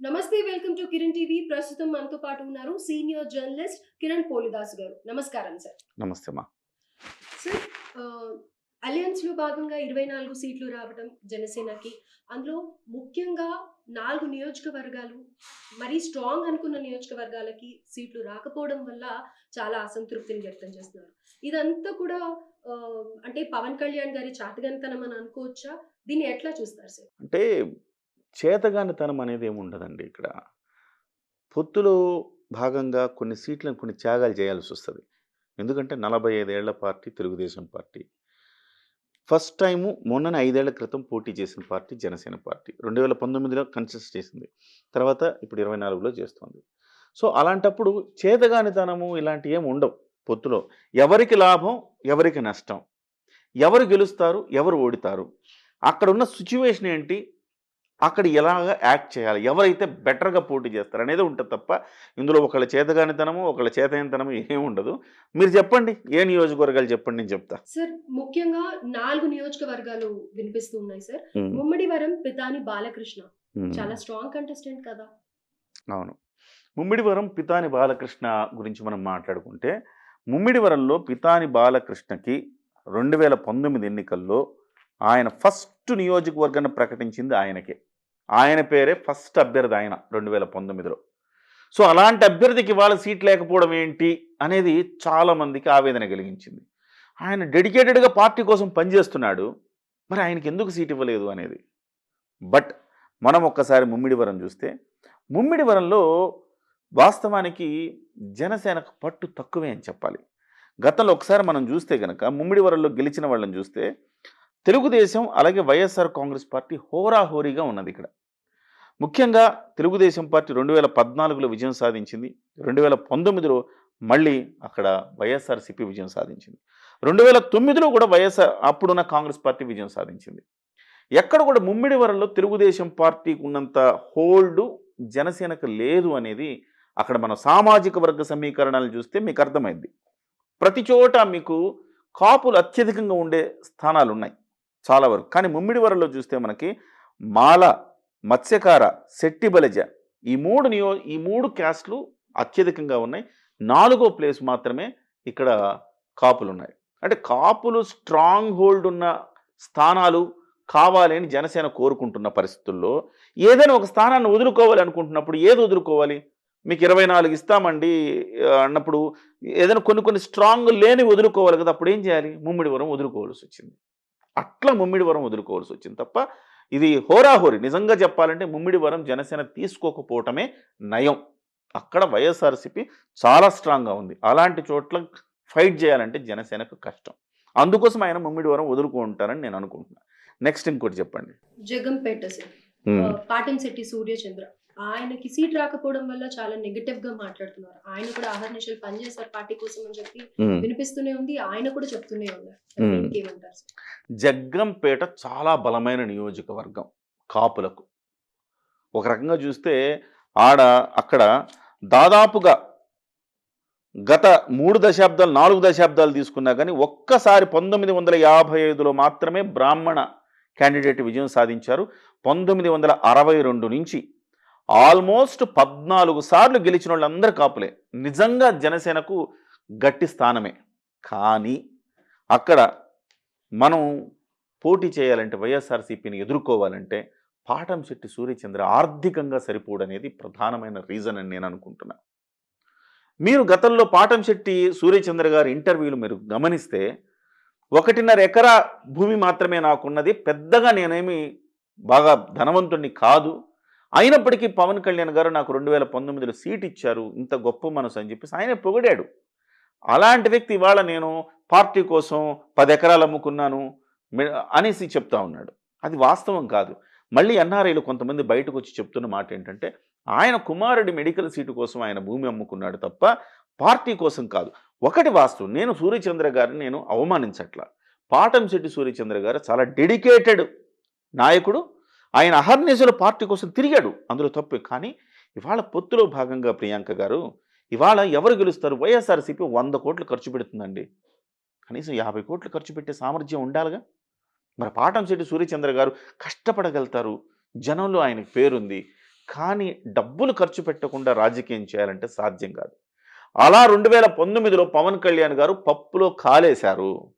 నమస్తే welcome to Kiran TV. ప్రస్తుతం మనతో పాటు ఉన్నారు సీనియర్ జర్నలిస్ట్ కిరణ్ పోలిదాస్ గారు. నమస్కారం సార్. నమస్తే అమ్మా సార్ అలయన్స్లో భాగంగా ఇరవై నాలుగు సీట్లు రావడం జనసేనకి అందులో ముఖ్యంగా నాలుగు నియోజకవర్గాలు మరీ స్ట్రాంగ్ అనుకున్న నియోజకవర్గాలకి సీట్లు రాకపోవడం వల్ల చాలా అసంతృప్తిని వ్యక్తం చేస్తున్నారు. ఇదంతా కూడా అంటే పవన్ కళ్యాణ్ గారి చాతగనితనం అని అనుకోవచ్చా? దీన్ని ఎట్లా చూస్తారు సార్? అంటే చేతగానితనం అనేది ఏమి ఉండదండి ఇక్కడ. పొత్తులో భాగంగా కొన్ని సీట్లను కొన్ని త్యాగాలు చేయాల్సి వస్తుంది. ఎందుకంటే నలభై ఐదేళ్ళ party Telugu Desam party. First time మొన్న ఐదేళ్ళ క్రితం పోటీ చేసిన పార్టీ జనసేన పార్టీ. రెండు వేల పంతొమ్మిదిలో కన్సిస్ట్ చేసింది. తర్వాత ఇప్పుడు ఇరవై నాలుగులో చేస్తుంది. సో అలాంటప్పుడు చేతగానితనము ఇలాంటివి ఏమి ఉండవు పొత్తులో. ఎవరికి లాభం ఎవరికి నష్టం. ఎవరు గెలుస్తారు ఎవరు ఓడితారు. అక్కడ ఉన్న సిచ్యువేషన్ ఏంటి? అక్కడ ఎలాగ యాక్ట్ చేయాలి? ఎవరైతే బెటర్గా పోటీ చేస్తారు అనేది ఉంటుంది తప్ప ఇందులో ఒకళ్ళ చేతగానితనము ఒకళ్ళ చేతగానితనము ఏమి ఉండదు. మీరు చెప్పండి ఏ నియోజకవర్గాలు చెప్పండి నేను చెప్తా. సార్ ముఖ్యంగా నాలుగు నియోజకవర్గాలు వినిపిస్తూ ఉన్నాయి సార్. ముమ్మడివరం పితాని బాలకృష్ణ. చాలా స్ట్రాంగ్ కంటెస్టెంట్ కదా. అవును. ముమ్మిడివరం పితాని బాలకృష్ణ గురించి మనం మాట్లాడుకుంటే ముమ్మిడివరంలో పితాని బాలకృష్ణకి రెండు వేల పంతొమ్మిది ఎన్నికల్లో ఆయన ఫస్ట్ నియోజకవర్గాన్ని ప్రకటించింది ఆయనకే. ఆయన పేరే ఫస్ట్ అభ్యర్థి ఆయన రెండు వేల పంతొమ్మిదిలో. సో అలాంటి అభ్యర్థికి వాళ్ళ సీట్ లేకపోవడం ఏంటి అనేది చాలామందికి ఆవేదన కలిగించింది. ఆయన డెడికేటెడ్గా పార్టీ కోసం పనిచేస్తున్నాడు మరి ఆయనకి ఎందుకు సీట్ ఇవ్వలేదు అనేది. బట్ మనం ఒక్కసారి ముమ్మిడివరం చూస్తే ముమ్మిడివరంలో వాస్తవానికి జనసేనకు పట్టు తక్కువే అని చెప్పాలి. గతంలో ఒకసారి మనం చూస్తే కనుక ముమ్మిడివరంలో గెలిచిన వాళ్ళని చూస్తే తెలుగుదేశం అలాగే వైఎస్ఆర్ కాంగ్రెస్ పార్టీ హోరాహోరీగా ఉన్నది ఇక్కడ. ముఖ్యంగా తెలుగుదేశం పార్టీ రెండు వేల పద్నాలుగులో విజయం సాధించింది. రెండు వేల పంతొమ్మిదిలో మళ్ళీ అక్కడ వైఎస్ఆర్సీపీ విజయం సాధించింది. రెండు వేల తొమ్మిదిలో కూడా వైఎస్ఆర్ అప్పుడున్న కాంగ్రెస్ పార్టీ విజయం సాధించింది. ఎక్కడ కూడా ముమ్మిడివరంలో తెలుగుదేశం పార్టీకి ఉన్నంత హోల్డ్ జనసేనకు లేదు అనేది అక్కడ మన సామాజిక వర్గ సమీకరణాలు చూస్తే మీకు అర్థమైంది. ప్రతి చోట మీకు కాపులు అత్యధికంగా ఉండే స్థానాలు ఉన్నాయి చాలా వరకు. కానీ ముమ్మిడివరంలో చూస్తే మనకి మాల మత్స్యకార శెట్టి బలిజ ఈ మూడు నియో ఈ మూడు క్యాస్ట్లు అత్యధికంగా ఉన్నాయి. నాలుగో ప్లేస్ మాత్రమే ఇక్కడ కాపులు ఉన్నాయి అంటే కాపులు స్ట్రాంగ్ హోల్డ్ ఉన్న స్థానాలు కావాలి అని జనసేన కోరుకుంటున్న పరిస్థితుల్లో ఏదైనా ఒక స్థానాన్ని వదులుకోవాలి అనుకుంటున్నప్పుడు ఏది వదులుకోవాలి? మీకు ఇరవై నాలుగు ఇస్తామండి అన్నప్పుడు ఏదైనా కొన్ని కొన్ని స్ట్రాంగ్ లేని వదులుకోవాలి కదా అప్పుడు ఏం చేయాలి? ముమ్మిడివరం వదులుకోవాల్సి వచ్చింది. అట్లా ముమ్మిడివరం వదులుకోవాల్సి వచ్చింది తప్ప ఇది హోరాహోరి. నిజంగా చెప్పాలంటే ముమ్మిడివరం జనసేన తీసుకోకపోవటమే నయం. అక్కడ వైఎస్ఆర్సీపీ చాలా స్ట్రాంగ్గా ఉంది. అలాంటి చోట్ల ఫైట్ చేయాలంటే జనసేనకు కష్టం. అందుకోసం ఆయన ముమ్మిడివరం వదులుకుంటారని నేను అనుకుంటున్నాను నెక్స్ట్ ఇంకోటి చెప్పండి. జగంపేట సార్ పాటంశెట్టి సూర్యచంద్ర. ఆయనకి సీట్ రాకపోవడం వల్ల చాలా నెగటివ్గా మాట్లాడుతున్నారు. ఆయన కూడా అహర్నిశలు పనిచేశారు పార్టీ కోసం అని చెప్పి. వినిపిస్తూనే ఉంది. ఆయన కూడా చెప్తూనే ఉన్నారు. ఏమంటారు జగ్గంపేట చాలా బలమైన నియోజకవర్గం కాపులకు. ఒక రకంగా చూస్తే ఆడ అక్కడ దాదాపుగా గత మూడు దశాబ్దాలు నాలుగు దశాబ్దాలు తీసుకున్నా కానీ ఒక్కసారి పంతొమ్మిది వందల యాభై ఐదులో మాత్రమే బ్రాహ్మణ క్యాండిడేట్ విజయం సాధించారు. పంతొమ్మిది వందల అరవై రెండు నుంచి ఆల్మోస్ట్ పద్నాలుగు సార్లు గెలిచిన వాళ్ళందరూ కాపులే. నిజంగా జనసేనకు గట్టి స్థానమే. కానీ అక్కడ మనం పోటీ చేయాలంటే వైఎస్ఆర్సీపీని ఎదుర్కోవాలంటే పాటంశెట్టి సూర్యచంద్ర ఆర్థికంగా సరిపోడనేది ప్రధానమైన రీజన్ అని నేను అనుకుంటున్నా. మీరు గతంలో పాటంశెట్టి సూర్యచంద్ర గారి ఇంటర్వ్యూలు మీరు గమనిస్తే ఒకటిన్నర ఎకరా భూమి మాత్రమే నాకున్నది. పెద్దగా నేనేమి బాగా ధనవంతుణ్ణి కాదు. అయినప్పటికీ పవన్ కళ్యాణ్ గారు నాకు రెండు వేల పంతొమ్మిదిలో సీట్ ఇచ్చారు. ఇంత గొప్ప మనసు అని చెప్పేసి ఆయన పొగిడాడు. అలాంటి వ్యక్తి ఇవాళ నేను పార్టీ కోసం పది ఎకరాలు అమ్ముకున్నాను అనేసి చెప్తా ఉన్నాడు. అది వాస్తవం కాదు. మళ్ళీ ఎన్ఆర్ఐలు కొంతమంది బయటకు వచ్చి చెప్తున్న మాట ఏంటంటే ఆయన కుమారుడి మెడికల్ సీటు కోసం ఆయన భూమి అమ్ముకున్నాడు తప్ప పార్టీ కోసం కాదు. ఒకటి వాస్తవం నేను సూర్యచంద్ర గారిని నేను అవమానించట్ల. పాటంశెట్టి సూర్యచంద్ర గారు చాలా డెడికేటెడ్ నాయకుడు ఆయన అహర్నిశలు పార్టీ కోసం తిరిగాడు. అందులో తప్పు. కానీ ఇవాళ పొత్తులో భాగంగా ప్రియాంక గారు ఇవాళ ఎవరు గెలుస్తారు? వైఎస్ఆర్సీపీ వంద కోట్లు ఖర్చు పెడుతుందండి. కనీసం యాభై కోట్లు ఖర్చు పెట్టే సామర్థ్యం ఉండాలిగా? మరి పాటంశెట్టి సూర్యచంద్ర గారు కష్టపడగలుగుతారు. జనంలో ఆయనకి పేరుంది. కానీ డబ్బులు ఖర్చు పెట్టకుండా రాజకీయం చేయాలంటే సాధ్యం కాదు. అలా రెండు వేల పంతొమ్మిదిలో పవన్ కళ్యాణ్ గారు పప్పులో కాలేశారు.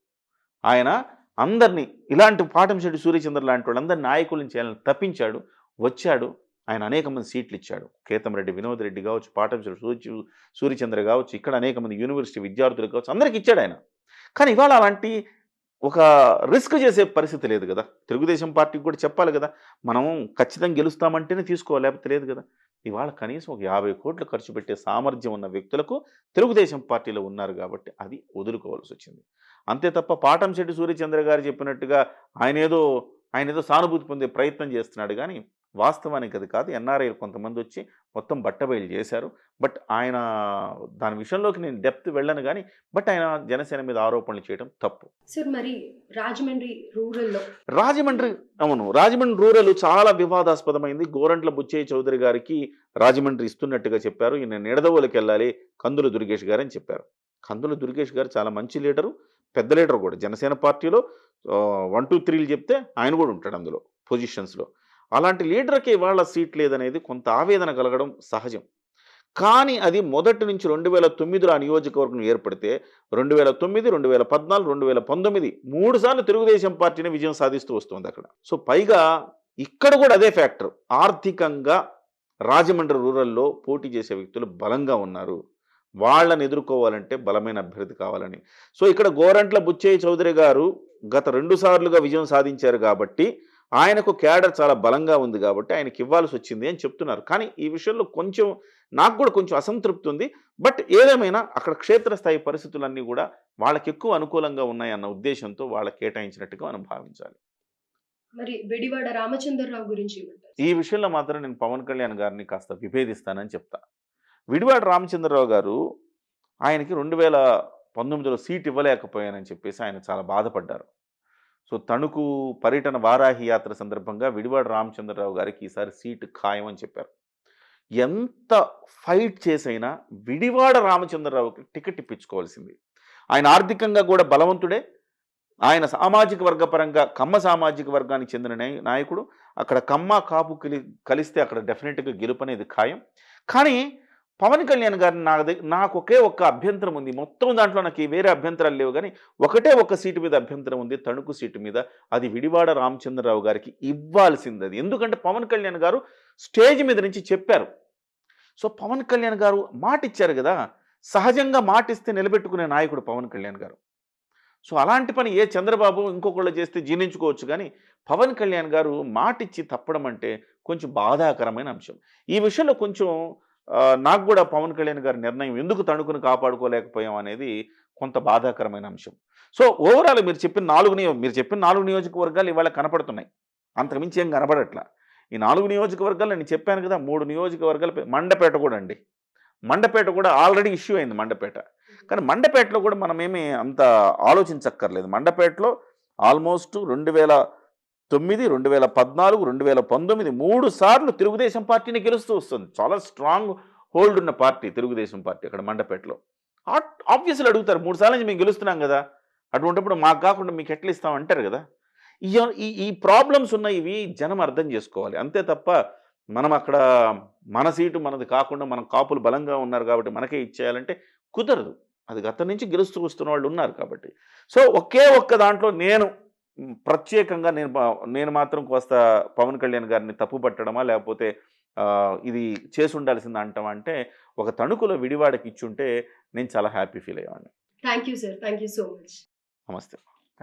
ఆయన అందరినీ ఇలాంటి పాటంశెట్టి సూర్యచంద్ర లాంటి వాళ్ళందరి నాయకులను చేయాలని తప్పించాడు వచ్చాడు ఆయన అనేక మంది సీట్లు ఇచ్చాడు. కేతంరెడ్డి వినోద్ రెడ్డి కావచ్చు పాటంశెట్టి సూర్య సూర్యచంద్ర కావచ్చు ఇక్కడ అనేక మంది యూనివర్సిటీ విద్యార్థులు కావచ్చు అందరికి ఇచ్చాడు ఆయన. కానీ ఇవాళ అలాంటి ఒక రిస్క్ చేసే పరిస్థితి లేదు కదా. తెలుగుదేశం పార్టీకి కూడా చెప్పాలి కదా. మనం ఖచ్చితంగా గెలుస్తామంటేనే తీసుకోవాలి లేకపోతే లేదు కదా. ఇవాళ కనీసం ఒక యాభై కోట్లు ఖర్చు పెట్టే సామర్థ్యం ఉన్న వ్యక్తులకు తెలుగుదేశం పార్టీలో ఉన్నారు కాబట్టి అది వదులుకోవాల్సి వచ్చింది. అంతే తప్ప పాటంశెట్టి సూర్యచంద్ర గారు చెప్పినట్టుగా ఆయన ఏదో ఆయన ఏదో సానుభూతి పొందే ప్రయత్నం చేస్తున్నాడు. కానీ వాస్తవానికి అది కాదు. ఎన్ఆర్ఐలు కొంతమంది వచ్చి మొత్తం బట్టబయలు చేశారు. బట్ ఆయన దాని విషయంలోకి నేను డెప్త్ వెళ్ళను కానీ బట్ ఆయన జనసేన మీద ఆరోపణలు చేయడం తప్పు. సార్ మరి రాజమండ్రి రూరల్లో రాజమండ్రి అవును. రాజమండ్రి రూరల్ చాలా వివాదాస్పదమైంది. గోరంట్ల బుచ్చయ్య చౌదరి గారికి రాజమండ్రి ఇస్తున్నట్టుగా చెప్పారు. ఈయన నిడదవోలకి వెళ్ళాలి కందుల దుర్గేష్ గారు అని చెప్పారు. కందుల దుర్గేష్ గారు చాలా మంచి లీడరు. పెద్ద లీడర్ కూడా. జనసేన పార్టీలో వన్ టూ త్రీలు చెప్తే ఆయన కూడా ఉంటాడు అందులో పొజిషన్స్లో. అలాంటి లీడర్కి ఇవాళ సీట్ లేదనేది కొంత ఆవేదన కలగడం సహజం. కానీ అది మొదటి నుంచి రెండు వేల తొమ్మిదిలో ఆ నియోజకవర్గం ఏర్పడితే రెండు వేల తొమ్మిది రెండు వేల పద్నాలుగు రెండు వేల పంతొమ్మిది మూడు సార్లు తెలుగుదేశం పార్టీని విజయం సాధిస్తూ వస్తుంది అక్కడ. సో పైగా ఇక్కడ కూడా అదే ఫ్యాక్టర్. ఆర్థికంగా రాజమండ్రి రూరల్లో పోటీ చేసే వ్యక్తులు బలంగా ఉన్నారు. వాళ్ళని ఎదుర్కోవాలంటే బలమైన అభ్యర్థి కావాలని. సో ఇక్కడ గోరంట్ల బుచ్చయ్య చౌదరి గారు గత రెండు సార్లుగా విజయం సాధించారు కాబట్టి ఆయనకు క్యాడర్ చాలా బలంగా ఉంది కాబట్టి ఆయనకి ఇవ్వాల్సి వచ్చింది అని చెప్తున్నారు. కానీ ఈ విషయంలో కొంచెం నాకు కూడా కొంచెం అసంతృప్తి ఉంది. బట్ ఏదేమైనా అక్కడ క్షేత్రస్థాయి పరిస్థితులన్నీ కూడా వాళ్ళకి ఎక్కువ అనుకూలంగా ఉన్నాయన్న ఉద్దేశంతో వాళ్ళకి కేటాయించినట్టుగా మనం భావించాలి. మరి వెడివాడ రామచంద్రరావు గురించి ఈ విషయంలో మాత్రం నేను పవన్ కళ్యాణ్ గారిని కాస్త విభేదిస్తానని చెప్తా. విడివాడ రామచంద్రరావు గారు ఆయనకి రెండు వేల పంతొమ్మిదిలో సీట్ ఇవ్వలేకపోయానని చెప్పేసి ఆయన చాలా బాధపడ్డారు. సో తణుకు పర్యటన వారాహి యాత్ర సందర్భంగా విడివాడ రామచంద్రరావు గారికి ఈసారి సీటు ఖాయం అని చెప్పారు. ఎంత ఫైట్ చేసైనా విడివాడ రామచంద్రరావుకి టికెట్ ఇప్పించుకోవాల్సింది. ఆయన ఆర్థికంగా కూడా బలవంతుడే. ఆయన సామాజిక వర్గ పరంగా కమ్మ సామాజిక వర్గానికి చెందిన నాయకుడు. అక్కడ కమ్మ కాపు కలి కలిస్తే అక్కడ డెఫినెట్గా గెలుపు అనేది ఖాయం. కానీ పవన్ కళ్యాణ్ గారు నా నాకు ఒకే ఒక్క అభ్యంతరం ఉంది. మొత్తం దాంట్లో నాకు వేరే అభ్యంతరాలు లేవు. కానీ ఒకటే ఒక సీటు మీద అభ్యంతరం ఉంది. తణుకు సీటు మీద. అది విడివాడ రామచంద్రరావు గారికి ఇవ్వాల్సింది అది ఎందుకంటే పవన్ కళ్యాణ్ గారు స్టేజ్ మీద నుంచి చెప్పారు. సో పవన్ కళ్యాణ్ గారు మాట ఇచ్చారు కదా. సహజంగా మాట ఇస్తే నిలబెట్టుకునే నాయకుడు పవన్ కళ్యాణ్ గారు. సో అలాంటి పని ఏ చంద్రబాబు ఇంకొకళ్ళు చేస్తే జీర్ణించుకోవచ్చు. కానీ పవన్ కళ్యాణ్ గారు మాటిచ్చి తప్పడం అంటే కొంచెం బాధాకరమైన అంశం. ఈ విషయంలో కొంచెం నాకు కూడా పవన్ కళ్యాణ్ గారి నిర్ణయం ఎందుకు తణుకుని కాపాడుకోలేకపోయాం అనేది కొంత బాధాకరమైన అంశం. సో ఓవరాల్ మీరు చెప్పిన నాలుగు నియో మీరు చెప్పిన నాలుగు నియోజకవర్గాలు ఇవాళ కనపడుతున్నాయి. అంతకుమించి ఏం కనపడట్లా. ఈ నాలుగు నియోజకవర్గాలు నేను చెప్పాను కదా మూడు నియోజకవర్గాలు మండపేట కూడా అండి. మండపేట కూడా ఆల్రెడీ ఇష్యూ అయింది మండపేట. కానీ మండపేటలో కూడా మనం ఏమీ అంత ఆలోచించక్కర్లేదు. మండపేటలో ఆల్మోస్ట్ రెండు వేల తొమ్మిది రెండు వేల పద్నాలుగు రెండు వేల పంతొమ్మిది మూడు సార్లు తెలుగుదేశం పార్టీని గెలుస్తూ వస్తుంది. చాలా స్ట్రాంగ్ హోల్డ్ ఉన్న పార్టీ తెలుగుదేశం పార్టీ అక్కడ మండపేటలో. ఆబ్వియస్లీ అడుగుతారు మూడు సార్లు నుంచి మేము గెలుస్తున్నాం కదా. అటువంటిప్పుడు మాకు కాకుండా మీకు ఎట్లా ఇస్తాం అంటారు కదా. ఈ ఈ ఈ ప్రాబ్లమ్స్ ఉన్నాయి ఇవి జనం అర్థం చేసుకోవాలి. అంతే తప్ప మనం అక్కడ మన సీటు మనది కాకుండా మనం కాపులు బలంగా ఉన్నారు కాబట్టి మనకే ఇచ్చేయాలంటే కుదరదు. అది గత నుంచి గెలుస్తూ వస్తున్న వాళ్ళు ఉన్నారు కాబట్టి. సో ఒకే ఒక్క దాంట్లో నేను ప్రత్యేకంగా నేను నేను మాత్రం కోస్త పవన్ కళ్యాణ్ గారిని తప్పు పట్టడమా లేకపోతే ఇది చేసి ఉండాల్సింది అంటామా అంటే ఒక తణుకులో విడివాడకి ఇచ్చుంటే నేను చాలా happy feel అయ్యేవాడిని. Thank you sir thank you so much నమస్తే.